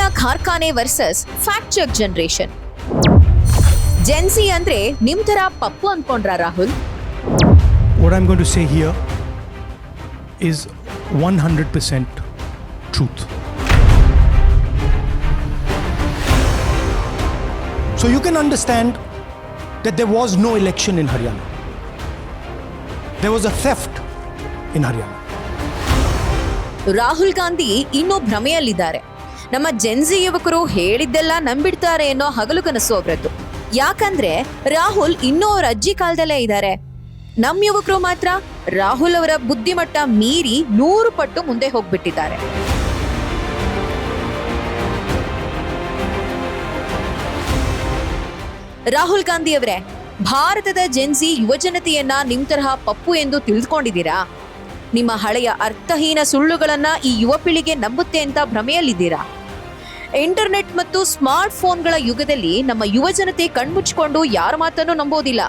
ಸುಳ್ಳಿನ ಕಾರ್ಖಾನೆ versus fact check generation Gen Z ಅಂದ್ರೆ ನಿಮ್ ತರ ಪಪ್ಪು ಅನ್ಕೊಂಡ್ರ Rahul What I'm going to say here is 100% truth. So you can understand that there was no election in Haryana. There was a theft in Haryana. Rahul Gandhi ಇನ್ನೂ ಭ್ರಮೆಯಲ್ಲಿದ್ದಾರೆ ನಮ್ಮ Gen Z ಯುವಕರು ಹೇಳಿದ್ದೆಲ್ಲ ನಂಬಿಡ್ತಾರೆ ಅನ್ನೋ ಹಗಲು ಕನಸು ಅವರದ್ದು. ಯಾಕಂದ್ರೆ ರಾಹುಲ್ ಇನ್ನೂ ಅವ್ರ ಅಜ್ಜಿ ಕಾಲದಲ್ಲೇ ಇದ್ದಾರೆ. ನಮ್ಮ ಯುವಕರು ಮಾತ್ರ ರಾಹುಲ್ ಅವರ ಬುದ್ಧಿಮಟ್ಟ ಮೀರಿ ನೂರು ಪಟ್ಟು ಮುಂದೆ ಹೋಗ್ಬಿಟ್ಟಿದ್ದಾರೆ. ರಾಹುಲ್ ಗಾಂಧಿ ಅವರೇ, ಭಾರತದ ಜೆನ್ಸಿ ಯುವಜನತೆಯನ್ನ ನಿಮ್ ತರಹ ಪಪ್ಪು ಎಂದು ತಿಳಿದುಕೊಂಡಿದ್ದೀರಾ ನಿಮ್ಮ ಹಳೆಯ ಅರ್ಥಹೀನ ಸುಳ್ಳುಗಳನ್ನ ಈ ಯುವ ಪೀಳಿಗೆ ನಂಬುತ್ತೆ ಅಂತ ಭ್ರಮೆಯಲ್ಲಿದ್ದೀರಾ? ಇಂಟರ್ನೆಟ್ ಮತ್ತು ಸ್ಮಾರ್ಟ್ ಫೋನ್ಗಳ ಯುಗದಲ್ಲಿ ನಮ್ಮ ಯುವಜನತೆ ಕಣ್ಮುಚ್ಚಿಕೊಂಡು ಯಾರ ಮಾತನ್ನು ನಂಬೋದಿಲ್ಲ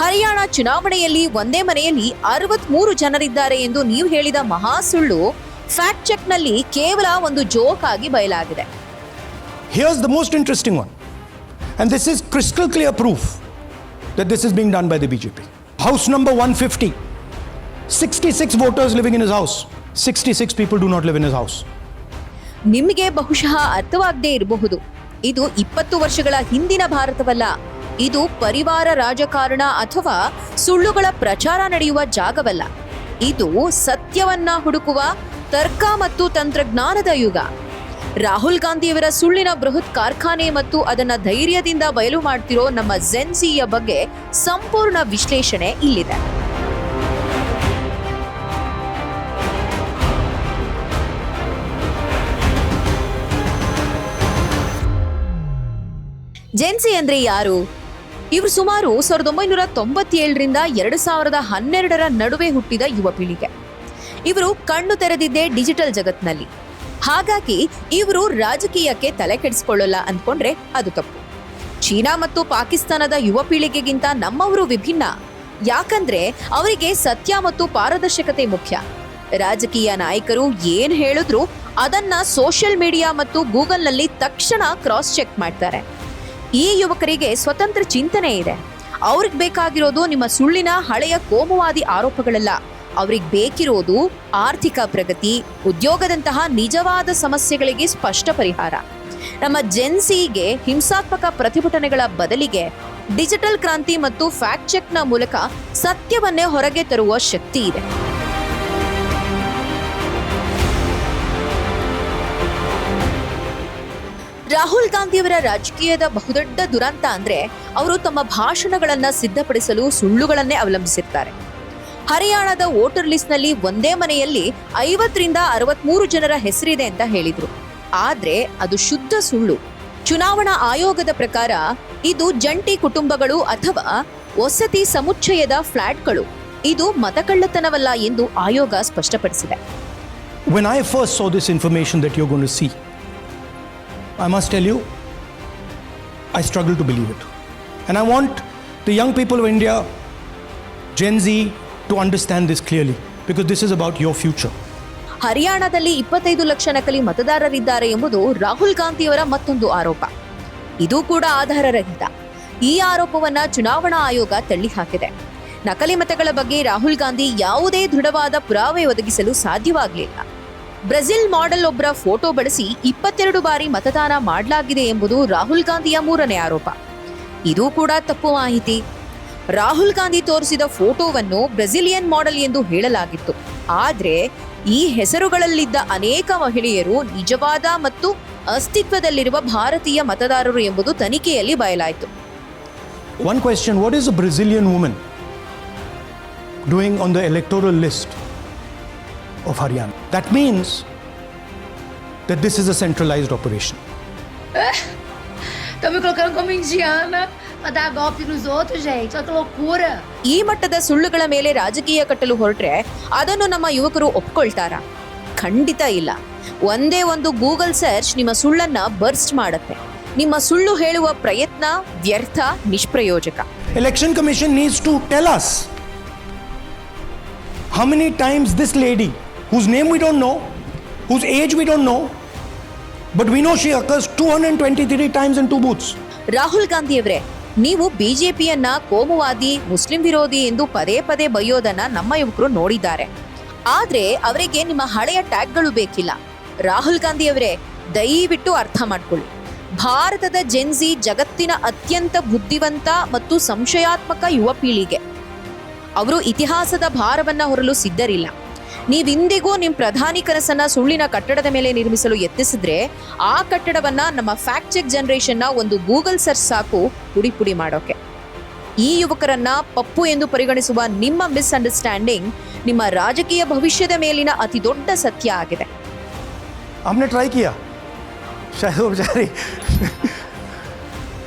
ಹರಿಯಾಣ ಚುನಾವಣೆಯಲ್ಲಿ ಒಂದೇ ಮನೆಯಲ್ಲಿ ಅರವತ್ಮೂರು ಜನರಿದ್ದಾರೆ ಎಂದು ನೀವು ಹೇಳಿದ ಮಹಾ ಸುಳ್ಳು ಫ್ಯಾಕ್ಟ್ ಚೆಕ್ನಲ್ಲಿ ಕೇವಲ ಒಂದು ಜೋಕ್ ಆಗಿ ಬಯಲಾಗಿದೆ Here's the most interesting one. And this proof crystal this proof that done by the done by the BJP. House number 150. 66 living in is his house. 66 people do not live in his house. ನಿಮಗೆ ಬಹುಶಃ ಅರ್ಥವಾಗದೇ ಇರಬಹುದು. ಇದು ಇಪ್ಪತ್ತು ವರ್ಷಗಳ ಹಿಂದಿನ ಭಾರತವಲ್ಲ. ಇದು ಪರಿವಾರ ರಾಜಕಾರಣ ಅಥವಾ ಸುಳ್ಳುಗಳ ಪ್ರಚಾರ ನಡೆಯುವ ಜಾಗವಲ್ಲ. ಇದು ಸತ್ಯವನ್ನ ಹುಡುಕುವ ತರ್ಕ ಮತ್ತು ತಂತ್ರಜ್ಞಾನದ ಯುಗ. ರಾಹುಲ್ ಗಾಂಧಿಯವರ ಸುಳ್ಳಿನ ಬೃಹತ್ ಕಾರ್ಖಾನೆ ಮತ್ತು ಅದನ್ನ ಧೈರ್ಯದಿಂದ ಬಯಲು ಮಾಡ್ತಿರೋ ನಮ್ಮ ಜೆನ್ಸಿಯ ಬಗ್ಗೆ ಸಂಪೂರ್ಣ ವಿಶ್ಲೇಷಣೆ ಇಲ್ಲಿದೆ. ಜೆನ್ಸಿ ಅಂದ್ರೆ ಯಾರು? ಇವರು ಸುಮಾರು ಸಾವಿರದ ಒಂಬೈನೂರ ತೊಂಬತ್ತೇಳರಿಂದ ಎರಡು ಸಾವಿರದ ಹನ್ನೆರಡರ ನಡುವೆ ಹುಟ್ಟಿದ ಯುವ ಪೀಳಿಗೆ. ಇವರು ಕಣ್ಣು ತೆರೆದಿದ್ದೇ ಡಿಜಿಟಲ್ ಜಗತ್ನಲ್ಲಿ. ಹಾಗಾಗಿ ಇವರು ರಾಜಕೀಯಕ್ಕೆ ತಲೆ ಕೆಡಿಸ್ಕೊಳ್ಳಲ್ಲ ಅಂದ್ಕೊಂಡ್ರೆ ಅದು ತಪ್ಪು. ಚೀನಾ ಮತ್ತು ಪಾಕಿಸ್ತಾನದ ಯುವ ಪೀಳಿಗೆಗಿಂತ ನಮ್ಮವರು ವಿಭಿನ್ನ. ಯಾಕಂದ್ರೆ ಅವರಿಗೆ ಸತ್ಯ ಮತ್ತು ಪಾರದರ್ಶಕತೆ ಮುಖ್ಯ. ರಾಜಕೀಯ ನಾಯಕರು ಏನ್ ಹೇಳಿದ್ರು ಅದನ್ನ ಸೋಷಿಯಲ್ ಮೀಡಿಯಾ ಮತ್ತು ಗೂಗಲ್ನಲ್ಲಿ ತಕ್ಷಣ ಕ್ರಾಸ್ ಚೆಕ್ ಮಾಡ್ತಾರೆ. ಈ ಯುವಕರಿಗೆ ಸ್ವತಂತ್ರ ಚಿಂತನೆ ಇದೆ. ಅವ್ರಿಗೆ ಬೇಕಾಗಿರೋದು ನಿಮ್ಮ ಸುಳ್ಳಿನ ಹಳೆಯ ಕೋಮುವಾದಿ ಆರೋಪಗಳಲ್ಲ. ಅವ್ರಿಗೆ ಬೇಕಿರೋದು ಆರ್ಥಿಕ ಪ್ರಗತಿ, ಉದ್ಯೋಗದಂತಹ ನಿಜವಾದ ಸಮಸ್ಯೆಗಳಿಗೆ ಸ್ಪಷ್ಟ ಪರಿಹಾರ. ನಮ್ಮ ಜೆನ್ಸಿಗೆ ಹಿಂಸಾತ್ಮಕ ಪ್ರತಿಭಟನೆಗಳ ಬದಲಿಗೆ ಡಿಜಿಟಲ್ ಕ್ರಾಂತಿ ಮತ್ತು ಫ್ಯಾಕ್ಟ್ ಚೆಕ್ನ ಮೂಲಕ ಸತ್ಯವನ್ನೇ ಹೊರಗೆ ತರುವ ಶಕ್ತಿ ಇದೆ. ರಾಹುಲ್ ಗಾಂಧಿಯವರ ರಾಜಕೀಯದ ಬಹುದೊಡ್ಡ ದುರಂತ ಅಂದ್ರೆ ಅವರು ತಮ್ಮ ಭಾಷಣಗಳನ್ನ ಸಿದ್ಧಪಡಿಸಲು ಸುಳ್ಳುಗಳನ್ನೇ ಅವಲಂಬಿಸಿರ್ತಾರೆ. ಹರಿಯಾಣದ ವೋಟರ್ ಲಿಸ್ಟ್ನಲ್ಲಿ ಒಂದೇ ಮನೆಯಲ್ಲಿ ಐವತ್ತರಿಂದ ಅರವತ್ಮೂರು ಜನರ ಹೆಸರಿದೆ ಅಂತ ಹೇಳಿದ್ರು. ಆದ್ರೆ ಅದು ಶುದ್ಧ ಸುಳ್ಳು. ಚುನಾವಣಾ ಆಯೋಗದ ಪ್ರಕಾರ ಇದು ಜಂಟಿ ಕುಟುಂಬಗಳು ಅಥವಾ ವಸತಿ ಸಮುಚ್ಚಯದ ಫ್ಲಾಟ್ಗಳು. ಇದು ಮತಕಳ್ಳತನವಲ್ಲ ಎಂದು ಆಯೋಗ ಸ್ಪಷ್ಟಪಡಿಸಿದೆ. When I first saw this information that you're going to see, I must tell you, I struggle to believe it. And I want the young people of India, Gen Z, to understand this clearly because this is about your future. ಹರಿಯಾಣದಲ್ಲಿ ಇಪ್ಪತ್ತೈದು ಲಕ್ಷ ನಕಲಿ ಮತದಾರರಿದ್ದಾರೆ ಎಂಬುದು ರಾಹುಲ್ ಗಾಂಧಿಯವರ ಮತ್ತೊಂದು ಆರೋಪ ಇದು ಕೂಡ ಆಧಾರರಹಿತ ಈ ಆರೋಪವನ್ನ ಚುನಾವಣಾ ಆಯೋಗ ತಳ್ಳಿ ಹಾಕಿದೆ ನಕಲಿ ಮತಗಳ ಬಗ್ಗೆ ರಾಹುಲ್ ಗಾಂಧಿ ಯಾವುದೇ ದೃಢವಾದ ಪುರಾವೆ ಒದಗಿಸಲು ಸಾಧ್ಯವಾಗಲಿಲ್ಲ ಬ್ರೆಜಿಲ್ ಮಾಡೆಲ್ ಒಬ್ಬರ ಫೋಟೋ ಬಳಸಿ ಇಪ್ಪತ್ತೆರಡು ಬಾರಿ ಮತದಾನ ಮಾಡಲಾಗಿದೆ ಎಂಬುದು ರಾಹುಲ್ ಗಾಂಧಿಯ ಮೂರನೇ ಆರೋಪ. ಇದು ಕೂಡ ತಪ್ಪು ಮಾಹಿತಿ. ರಾಹುಲ್ ಗಾಂಧಿ ತೋರಿಸಿದ ಫೋಟೋವನ್ನು ಬ್ರೆಜಿಲಿಯನ್ ಮಾಡೆಲ್ ಎಂದು ಹೇಳಲಾಗಿತ್ತು. ಆದರೆ ಈ ಹೆಸರುಗಳಲ್ಲಿದ್ದ ಅನೇಕ ಮಹಿಳೆಯರು ನಿಜವಾದ ಮತ್ತು ಅಸ್ತಿತ್ವದಲ್ಲಿರುವ ಭಾರತೀಯ ಮತದಾರರು ಎಂಬುದು ತನಿಖೆಯಲ್ಲಿ ಬಯಲಾಯಿತು. One question what is a woman woman on the electoral list of Haryana? That means that this is a centralized operation. Estão me colocando como indiana pra dar golpe nos outros, gente. Olha que loucura. ಈ ಮಟ್ಟದ ಸುಳ್ಳುಗಳ ಮೇಲೆ ರಾಜಕೀಯ ಕಟ್ಟಲು ಹೊರಟ್ರೆ ಅದನ್ನು ನಮ್ಮ ಯುವಕರು ಒಪ್ಕೊಳ್ತಾರ ಖಂಡಿತ ಇಲ್ಲ ಒಂದೇ ಒಂದು ಗೂಗಲ್ ಸರ್ಚ್ ನಿಮ್ಮ ಸುಳ್ಳನ್ನ ಬರ್ಸ್ಟ್ ಮಾಡುತ್ತೆ ನಿಮ್ಮ ಸುಳ್ಳು ಹೇಳುವ ಪ್ರಯತ್ನ ವ್ಯರ್ಥ ನಿಷ್ಪ್ರಯೋಜಕ Election Commission needs to tell us how many times this lady, whose name we don't know, whose age we don't know, But we know she occurs 223 times in two booths. Rahul ಗಾಂಧಿಯವರೇ ನೀವು ಬಿಜೆಪಿಯನ್ನ ಕೋಮುವಾದಿ Muslim ವಿರೋಧಿ ಎಂದು ಪದೇ ಪದೇ ಬೈಯೋದನ್ನ ನಮ್ಮ ಯುವಕರು ನೋಡಿದ್ದಾರೆ. ಆದ್ರೆ ಅವರಿಗೆ ನಿಮ್ಮ ಹಳೆಯ ಟ್ಯಾಗ್ಗಳು ಬೇಕಿಲ್ಲ. ರಾಹುಲ್ ಗಾಂಧಿಯವರೇ ದಯವಿಟ್ಟು ಅರ್ಥ ಮಾಡ್ಕೊಳ್ಳಿ. ಭಾರತದ ಜೆನ್ಸಿ ಜಗತ್ತಿನ ಅತ್ಯಂತ ಬುದ್ಧಿವಂತ ಮತ್ತು ಸಂಶಯಾತ್ಮಕ ಯುವ ಪೀಳಿಗೆ. ಅವರು ಇತಿಹಾಸದ ಭಾರವನ್ನ ಹೊರಲು ಸಿದ್ಧರಿಲ್ಲ. ನೀವಿಂದಿಗೂ ನಿಮ್ಮ ಪ್ರಧಾನಿ ಕನಸನ್ನ ಸುಳ್ಳಿನ ಕಟ್ಟಡದ ಮೇಲೆ ನಿರ್ಮಿಸಲು ಯತ್ನಿಸಿದ್ರೆ ಆ ಕಟ್ಟಡವನ್ನ ನಮ್ಮ ಫ್ಯಾಕ್ಟ್ ಚೆಕ್ ಜನರೇಷನ್ನ ಒಂದು ಗೂಗಲ್ ಸರ್ಚ್ ಸಾಕು ಪುಡಿ ಪುಡಿ ಮಾಡೋಕೆ ಈ ಯುವಕರನ್ನ ಪಪ್ಪು ಎಂದು ಪರಿಗಣಿಸುವ ನಿಮ್ಮ ಮಿಸ್ಅಂಡರ್ಸ್ಟ್ಯಾಂಡಿಂಗ್ ನಿಮ್ಮ ರಾಜಕೀಯ ಭವಿಷ್ಯದ ಮೇಲಿನ ಅತಿ ದೊಡ್ಡ ಸತ್ಯ ಆಗಿದೆ हमने ट्राई किया शायद वो बेचारी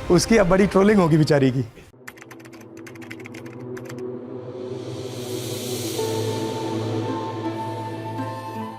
उसकी अब बड़ी ट्रोलिंग होगी बेचारी की